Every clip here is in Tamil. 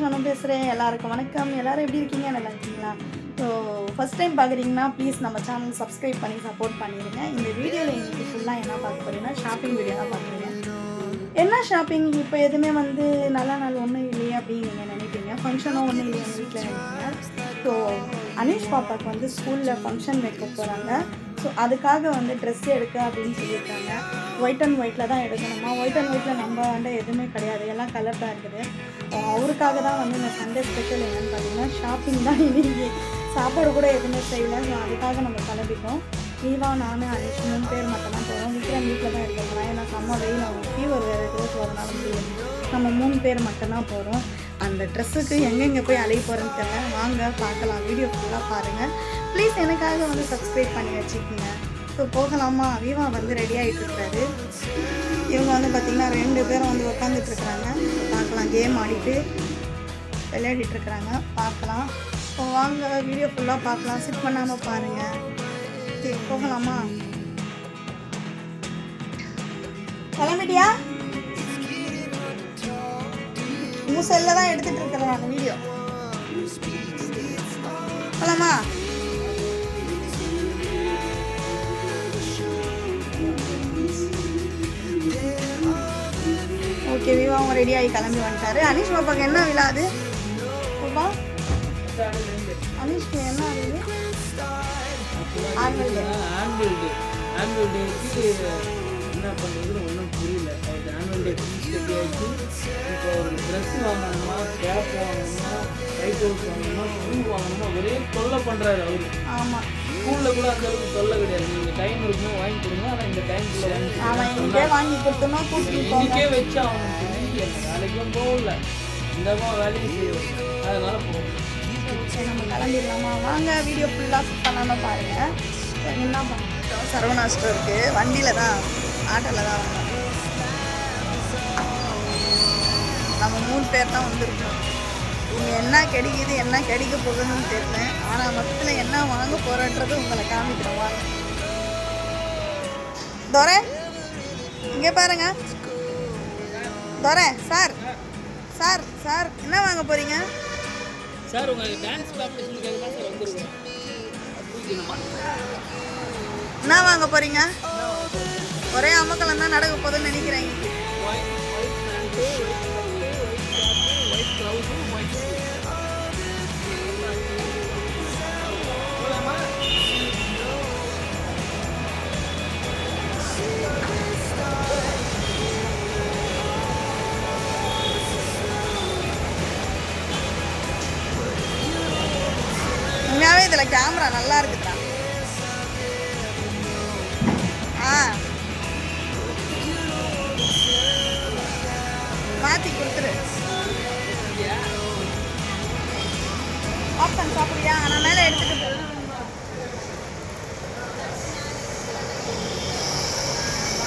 ஷானு பேசுகிறேன் எல்லாருக்கும் வணக்கம். எல்லோரும் எப்படி இருக்கீங்க? நல்லா இருக்கீங்களா? ஸோ ஃபஸ்ட் டைம் பார்க்குறீங்கன்னா ப்ளீஸ் நம்ம சேனல் சப்ஸ்கிரைப் பண்ணி சப்போர்ட் பண்ணிடுங்க இந்த வீடியோவில் இன்னைக்கு ஃபுல்லாக என்ன பார்க்க போறீங்கன்னா ஷாப்பிங் வீடியோ தான் பார்க்குறீங்க என்ன ஷாப்பிங் இப்போ எதுவுமே வந்து நல்ல நாள் ஒன்றும் இல்லையே அப்படின்னு நீங்கள் நினைப்பீங்க. ஃபங்க்ஷனும் ஒன்றும் இல்லையா வீட்டில் நினைப்பீங்க. ஸோ அனீஷ் பாப்பாவுக்கு வந்து ஸ்கூலில் ஃபங்க்ஷன் வைக்க போகிறாங்க ஸோ அதுக்காக வந்து ட்ரெஸ் எடுக்க அப்படின்னு சொல்லியிருக்காங்க. ஒயிட் அண்ட் ஒயிட்டில் தான் எடுக்கணுமா? ஒயிட் அண்ட் ஒயிட்டில் நம்ம வந்து எதுவுமே கிடையாது. எல்லாம் கலர் தான் இருக்குது. அவருக்காக தான் வந்து இந்த சண்டே ஸ்பெஷல் என்னென்னு பார்த்தீங்கன்னா ஷாப்பிங் தான் இன்னைக்கு சாப்பாடு கூட எதுவுமே செய்யலை. ஸோ அதுக்காக நம்ம கிளம்பிட்டோம். ஈவா நான் அனீஷ் மூணு பேர் மட்டும் தான் போகிறோம் விக்ரம் வீட்டில் தான் இருக்கிறோம் ஏன்னா செம்ம வெயில் அவங்க ஃபீவர் வேறு இருக்குது ஸோ அதனால முடியும் நம்ம மூணு பேர் மட்டும்தான் போகிறோம் அந்த ட்ரெஸ்ஸுக்கு எங்கெங்கே போய் அலைய போகிறேன்னு தெரியல. வாங்க பார்க்கலாம். வீடியோ ஃபுல்லாக பாருங்கள் ப்ளீஸ் எனக்காக வந்து சப்ஸ்கிரைப் பண்ணி வச்சுக்கோங்க. ஸோ போகலாமா? வீவா வந்து ரெடி ஆகிட்டு இருக்காரு. இவங்க வந்து பார்த்திங்கன்னா ரெண்டு பேரும் வந்து உட்காந்துட்டு இருக்கிறாங்க பார்க்கலாம் கேம் ஆடிட்டு விளையாடிட்டு இருக்கிறாங்க பார்க்கலாம். ஸோ வாங்க வீடியோ ஃபுல்லாக பார்க்கலாம். சிட் பண்ணாமல் பாருங்கள் சரி போகலாமா? கிளம்பிட்டியா? உன் செல்ல தான் எடுத்துட்டு இருக்கிறேன் வீடியோ போகலாமா ஓகே விவா அவங்க ரெடி ஆகி கிளம்பி வந்துட்டாரு. அனீஷ் பாப்பாக்கு என்ன விழா அது? பாப்பா? அனீஷ்க்கு என்ன ஆகுது annual day. Annual day. Annual டேக்கு என்ன பண்ணுறதுன்னு ஒன்றும் புரியல. அவருக்கு ஆனுவல் டே ஃபீஸ் கட்டியாச்சு இப்போ ஒரு ட்ரெஸ் வாங்கணுமா கேப் வாங்கணுமா லைட் ஹவுஸ் வாங்கணுமா ஷூ வாங்கணுமா ஒரே தொல்லை பண்ணுறாரு அவரு ஆமாம் ஸ்கூலில் கூட அந்த அளவுக்கு தொல்லை கிடையாது நீங்கள் டைம் இருக்கணும் வாங்கி கொடுங்க ஆனால் இந்த டைம்குள்ளே வாங்கி அவன் இங்கே வாங்கி கொடுத்தோம்னா கூட்டிட்டு போங்க. இன்னைக்கே வச்சு அவன் வேலைக்கும் போகல இந்தமா வேலையும் செய்வோம் அதனால போகும் சரி நம்ம கிளம்பிடலாமா வாங்க வீடியோ ஃபுல்லாக பண்ணாமல் பாருங்கள் என்ன பண்ணிட்டோம் சரவணா ஸ்டோருக்கு வண்டியில் தான் ஆட்டோவில் தான் வந்தோம் நம்ம மூணு பேர் தான் வந்திருக்கோம். என்ன கிடைக்குது என்ன கிடைக்க போகுதுன்னு தெரியல. ஆனால் மொத்தத்தில் என்ன வாங்க போகிறன்றது உங்களை காமிக்கிறோம் வாங்க தோரை இங்கே பாருங்க. தோரை சார் சார் சார் என்ன வாங்க போகிறீங்க சார் உங்களுக்கு டான்ஸ் தான் சார் வந்திருக்கோம். என்ன வாங்க போறீங்க? ஒரே அமக்கலம் தான் நடக்க போகுதுன்னு நினைக்கிறேன். கேமரா நல்லா இருக்குதா ஆ. மாத்தி கொடுத்துரு. ஆப்ஷன் சாப்பிடுறியா? நான் மேலே எடுத்துட்டு போ.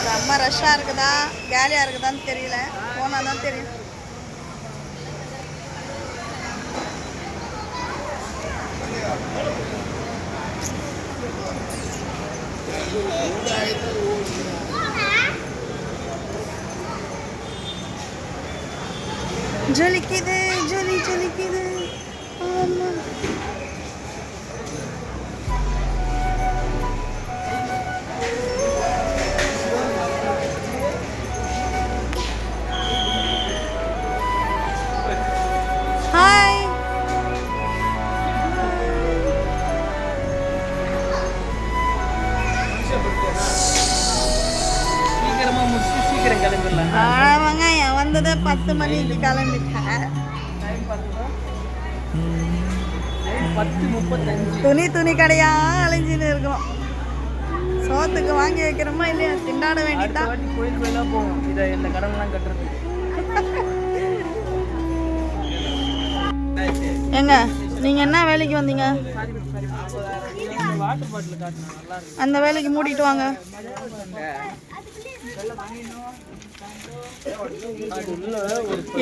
செம்ம ரஷ்ஷாக இருக்குதா? கேலியாக இருக்குதான்னு தெரியல. போனால் தான் தெரியும். ঝলকি দে ঝলি ঝলকি দে। আমার வந்ததே பத்து மணிக்கு கிளம்பிட்டேன். துணி துணி கடையா அலைஞ்சின்னு இருக்கிறோம் சோத்துக்கு வாங்கி வைக்கிறோமா இல்லையா? திண்டாட வேண்டியதான் ஏங்க நீங்க என்ன வேலைக்கு வந்தீங்க? அந்த வேலைக்கு மூடிட்டு வாங்க.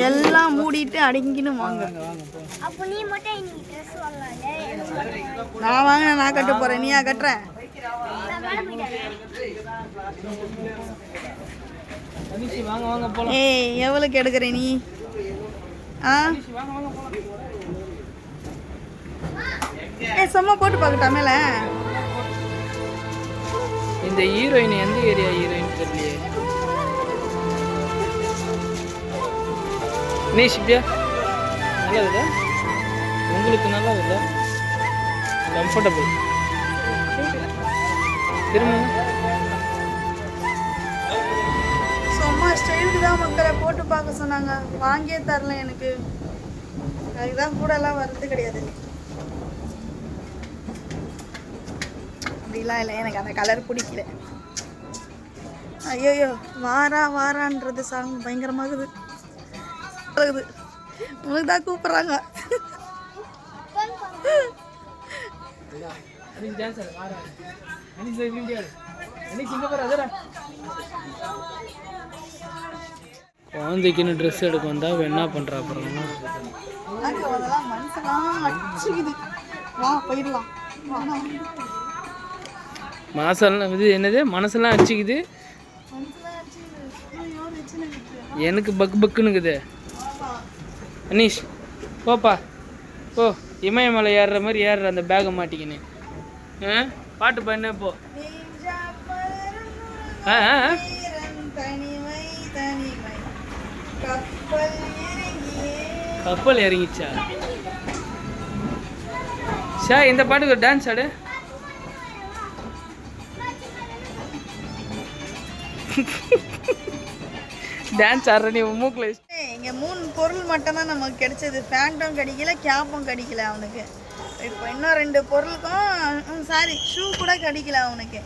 எல்லாம் மூடிட்டு அடங்கின்னு வாங்க. வாங்க போ அப்போ நீ மட்டும் இன்னைக்கு ட்ரெஸ் வாங்கலாம்ல? நான் வாங்கின நான் கட்ட போறேன். நீயா கட்டுற? வாங்க வாங்க ஏய் எவ்வளோக்கு எடுக்கிற நீ? ஆ? வாங்க வாங்க போலாம் ஏய் சும்மா போட்டு பார்க்கட்டாமேல இந்த ஹீரோயின் எந்த ஏரியா ஹீரோயின் தெரியலையே? நீ ஷிப்யா நல்லா இருக்குதா உங்களுக்கு நல்லா இருக்குதா கம்ஃபர்டபுள் திரும்ப. சும்மா ஸ்டைலுக்கு தான் மக்களை போட்டு பார்க்க சொன்னாங்க. வாங்கியே தரல எனக்கு. அதுதான் கூட எல்லாம் வர்றது கிடையாது. அப்படிலாம் இல்லை. எனக்கு அந்த கலர் பிடிக்கல. ஐயோயோ வாரா வாரான்றது சாங் பயங்கரமாகுது. இருக்குது உங்களுக்கு தான் கூப்பிட்றாங்க. குழந்தைக்குன்னு ட்ரெஸ் எடுக்க வந்தா என்ன பண்ணுறா அப்புறம்? மனசெல்லாம் இது என்னது? மனசெல்லாம் அடிச்சுக்குது எனக்கு பக் பக்குன்னுக்குது. அனீஷ் போப்பா. போ இமயமலை ஏறுற மாதிரி ஏறுற அந்த பேகை மாட்டிக்கின்னு. ஆ பாட்டு பண்ண போ. ஆ கப்பல் இறங்கிச்சா? சார் இந்த பாட்டுக்கு ஒரு டான்ஸ் ஆடு. டான்ஸ் ஆடுற நீ மூக்கில் இங்கே மூணு பொருள் மட்டும்தான் நமக்கு கிடைச்சது. பேண்ட்டும் கிடைக்கல கேப்பும் கிடைக்கல அவனுக்கு. இப்போ இன்னும் ரெண்டு பொருளுக்கும் சாரி ஷூ கூட கிடைக்கல அவனுக்கு.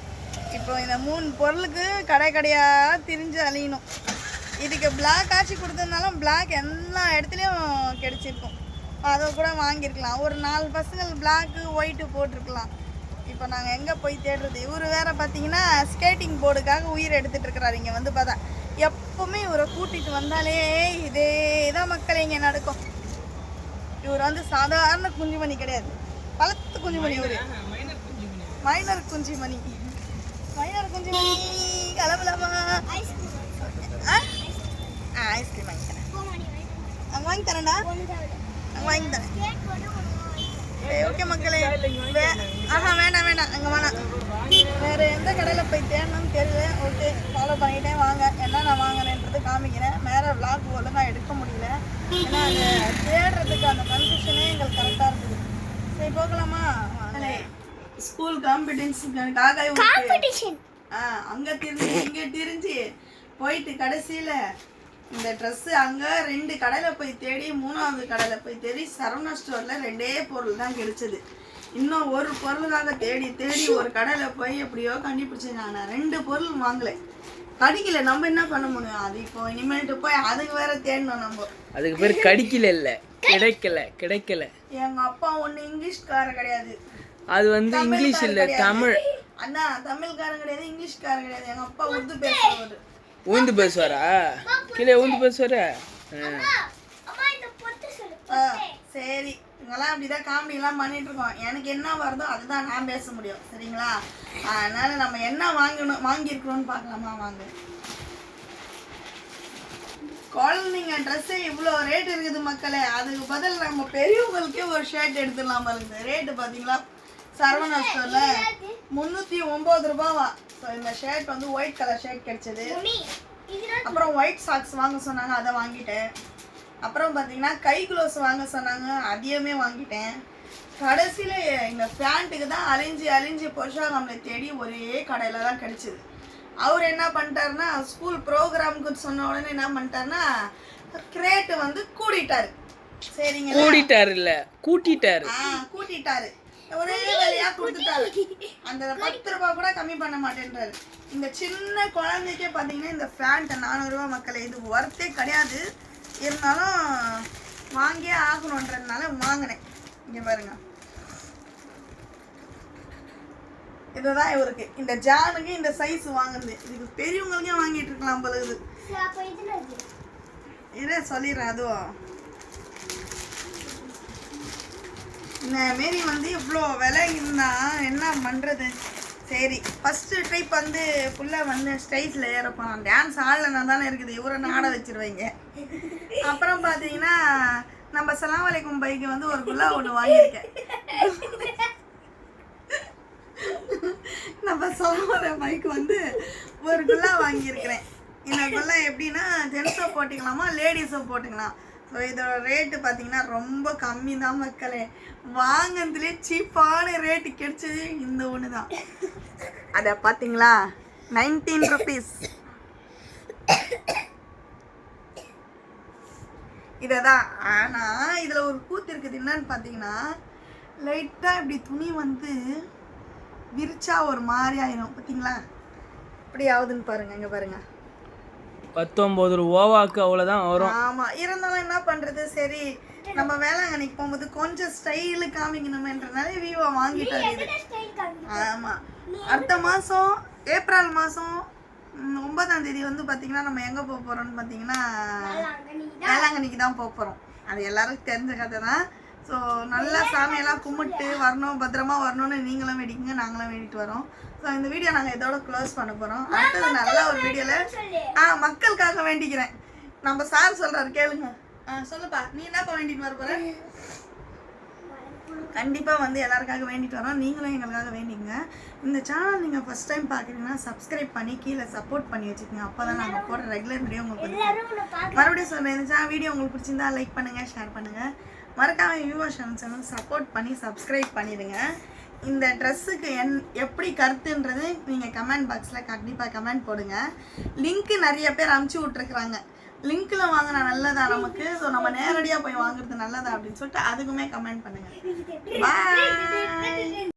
இப்போ இந்த மூணு பொருளுக்கு கடை கடையாக திரிஞ்சு அழியணும். இதுக்கு பிளாக் ஆச்சு கொடுத்ததுனாலும் பிளாக் எல்லா இடத்துலையும் கிடைச்சிருக்கும். அதை கூட வாங்கியிருக்கலாம். ஒரு நாலு பசங்கள் பிளாக்கு ஒயிட்டு போட்டிருக்கலாம். இப்போ நாங்கள் எங்கே போய் தேடுறது? இவர் வேறு பார்த்தீங்கன்னா ஸ்கேட்டிங் போர்டுக்காக உயிர் எடுத்துகிட்டு இருக்கிறாரு. இங்கே வந்து பார்த்தா எப்பவுமே இவரை கூட்டிட்டு வந்தாலே இதே தான் மக்கள் இங்கே நடக்கும். இவர் வந்து சாதாரண குஞ்சுமணி கிடையாது. பழத்து குஞ்சுமணி இவரு. மைனர் குஞ்சுமணி. மைனர் குஞ்சுமணி கலபலமா ஐஸ்கிரீம் வாங்கி தரேன். அங்கே வாங்கி தரேன்டா? அங்கே வாங்கி தரேன். சரி ஓகே மக்களே. வே- ஆஹா வேண்டாம் வேண்டாம். அங்கே வேணாம் வேறு எந்த கடையில் போய் தேடணும்னு தெரியல. ஓகே ஃபாலோ பண்ணிகிட்டே வாங்க. என்ன நான் வாங்கினேன்றது காமிக்கிறேன். மேலே vlog ஒழுங்காக எடுக்க முடியல. ஏன்னா அது தேடுறதுக்கு அந்த கன்ஃபியூஷனே எங்களுக்கு கரெக்டாக இருக்குது சரி போகலாமா? ஸ்கூல் காம்படிஷனுக்காக காம்படிஷன் ஆ அங்கே திரிஞ்சு இங்கே திரிஞ்சு போயிட்டு கடைசியில் இந்த ட்ரெஸ்ஸு அங்கே ரெண்டு கடையில் போய் தேடி மூணாவது கடையில் போய் தேடி சரவணா ஸ்டோரில் ரெண்டே பொருள் தான் கிடைச்சது. இன்னும் ஒரு பொருளுக்காக தேடி தேடி ஒரு கடையில் போய் எப்படியோ கண்டுபிடிச்சேன் நான். ரெண்டு பொருள் வாங்கலை. கிடைக்கல. நம்ம என்ன பண்ண முடியும்? அது இப்போ இனிமேல்ட்டு போய் அதுக்கு வேற தேடணும் நம்ம. அதுக்கு பேர் கடிக்கல இல்லை. கிடைக்கல. கிடைக்கல. எங்கள் அப்பா ஒன்று இங்கிலீஷ்காரர் கிடையாது. அது வந்து இங்கிலீஷ் இல்லை. தமிழ். அண்ணா தமிழ்காரன் கிடையாது இங்கிலீஷ்காரன் கிடையாது. எங்கள் அப்பா உருது பேசுறவர். ஊந்து பேசுவாரா கீழே ஊந்து பேசுவார ஆ. சரி. இவங்கெல்லாம் அப்படிதான் காமெடி எல்லாம் பண்ணிட்டு இருக்கோம். எனக்கு என்ன வருதோ அதுதான் நான் பேச முடியும். சரிங்களா? அதனால நம்ம என்ன வாங்கணும் வாங்கியிருக்கிறோம்னு பார்க்கலாமா? வாங்க. குழந்தைங்க ட்ரெஸ்ஸே இவ்வளோ ரேட் இருக்குது மக்களே. அதுக்கு பதில் நம்ம பெரியவங்களுக்கே ஒரு ஷர்ட் எடுத்துடலாம் பாருங்க. ரேட்டு பார்த்தீங்களா சரவணா ஸ்டோரில் முந்நூற்றி ஒம்பது ரூபாவா? ஸோ இந்த ஷர்ட் வந்து ஒயிட் கலர் ஷர்ட் கிடைச்சது. அப்புறம் ஒயிட் சாக்ஸ் வாங்க சொன்னாங்க அதை வாங்கிட்டேன். அப்புறம் பார்த்தீங்கன்னா கை க்ளோஸ் வாங்க சொன்னாங்க அதையுமே வாங்கிட்டேன். கடைசியில் எங்கள் பேண்ட்டுக்கு தான் அலைஞ்சு அலைஞ்சு பொருஷா நம்மளை தேடி ஒரே கடையில் தான் கிடைச்சிது. அவர் என்ன பண்ணிட்டாருன்னா ஸ்கூல் ப்ரோக்ராமுக்கு சொன்ன உடனே என்ன பண்ணிட்டாருன்னா கிரேட்டு வந்து கூடிட்டாரு. சரிங்களா? கூட்டிட்டாரு இல்ல கூட்டிட்டாரு. ஆ கூட்டிட்டாரு. ஒரே வேலையா கொடுத்துட்டாரு. அந்த பத்து ரூபாய் கூட கம்மி பண்ண மாட்டேன்றாரு. இந்த சின்ன குழந்தைக்கே பார்த்தீங்கன்னா இந்த ஃபேண்ட் நானூறுரூவா மக்களே இது ஒர்த்தே கிடையாது. இருந்தாலும் வாங்கியே ஆகணுன்றதுனால வாங்கினேன். இங்கே பாருங்க. இதுதான் இவருக்கு. இந்த ஜானுக்கு இந்த சைஸ் வாங்குனது. இதுக்கு பெரியவங்களுக்கே வாங்கிட்டு இருக்கலாம் இருக்கு இரு சொல்லிடுறேன் அதுவும். இந்த மாரி வந்து இவ்வளோ விலை இருந்தால் என்ன பண்ணுறது சரி ஃபஸ்ட்டு ட்ரிப் வந்து ஃபுல்லாக வந்து ஸ்டேஜில் ஏற போனோம் டான்ஸ் ஆடலைன்னா தானே இருக்குது. இவரை நாட வச்சுருவீங்க. அப்புறம் பார்த்தீங்கன்னா நம்ம சலாம் வலைக்கும் பைக்கு வந்து ஒரு குல்லா ஒன்று வாங்கியிருக்கேன். நம்ம சலாமலை பைக்கு வந்து ஒரு குல்லா வாங்கியிருக்கிறேன். இந்த குல்லா எப்படின்னா ஜென்ஸை போட்டுக்கலாமா லேடிஸோ போட்டுக்கலாம். ஸோ இதோட ரேட்டு பார்த்தீங்கன்னா ரொம்ப கம்மி தான் மக்களே. வாங்கினதுலேயே சீப்பான ரேட்டு கிடைச்சது இந்த ஒன்று தான் அதை பார்த்தீங்களா நைன்டீன் ருபீஸ் இதை தான் ஆனால் இதில் ஒரு கூத்து இருக்குது. என்னன்னு பார்த்தீங்கன்னா லைட்டாக இப்படி துணி வந்து விரிச்சா ஒரு மாதிரி ஆயிரும். பார்த்தீங்களா இப்படி ஆகுதுன்னு பாருங்க இங்கே பாருங்கள் பத்தொம்பது ரூபாவாக்கு அவ்வளோதான் வரும். ஆமாம் இருந்தாலும் என்ன பண்ணுறது சரி நம்ம வேளாங்கண்ணிக்கு போகும்போது கொஞ்சம் ஸ்டைலு காமிக்கணுமேன்றனால விவோ வாங்கிட்டாரு இது ஸ்டைல் காமி ஆமாம் அடுத்த மாதம் ஏப்ரல் மாதம் ஒன்பதாம் தேதி வந்து பார்த்தீங்கன்னா நம்ம எங்கே போக போகிறோம்னு பார்த்தீங்கன்னா வேளாங்கண்ணிக்கு தான். போக போகிறோம் அது எல்லாருக்கும் தெரிஞ்ச கதை தான் ஸோ நல்லா சாமியெல்லாம் கும்பிட்டு வரணும் பத்திரமா வரணும்னு நீங்களும் வேடிக்கங்க நாங்களும் வேண்டிட்டு வரோம். ஸோ இந்த வீடியோ நாங்கள் இதோட க்ளோஸ் பண்ண போகிறோம் அடுத்தது நல்ல ஒரு வீடியோவில் ஆ மக்களுக்காக வேண்டிக்கிறேன். நம்ம சார் சொல்கிறாரு கேளுங்க. ஆ சொல்லுப்பா. நீ என்னப்பா வேண்டிட்டு வர போகிற கண்டிப்பாக வந்து எல்லாருக்காக வேண்டிட்டு வரோம். நீங்களும் எங்களுக்காக வேண்டிங்க இந்த சேனல் நீங்கள் ஃபஸ்ட் டைம் பார்க்குறீங்கன்னா சப்ஸ்கிரைப் பண்ணி கீழே சப்போர்ட் பண்ணி வச்சுக்கோங்க. அப்போ தான் நாங்கள் போடுற ரெகுலர் வீடியோ உங்களுக்கு மறுபடியும் சொல்கிறேன் இந்த சேனல் வீடியோ உங்களுக்கு பிடிச்சிருந்தா லைக் பண்ணுங்கள் ஷேர் பண்ணுங்கள் மறக்காமல் வியூவர் சேனல் சப்போர்ட் பண்ணி சப்ஸ்கிரைப் பண்ணிடுங்க. இந்த ட்ரெஸ்ஸுக்கு என் எப்படி கருத்துன்றது நீங்கள் கமெண்ட் பாக்ஸில் கண்டிப்பாக கமெண்ட் போடுங்க. லிங்க்கு நிறைய பேர் அமுச்சு விட்ருக்குறாங்க லிங்க்கில் வாங்கினா நல்லதா நமக்கு? ஸோ நம்ம நேரடியாக போய் வாங்குறது நல்லதா அப்படின்னு சொல்லிட்டு அதுக்குமே கமெண்ட் பண்ணுங்கள் பாய்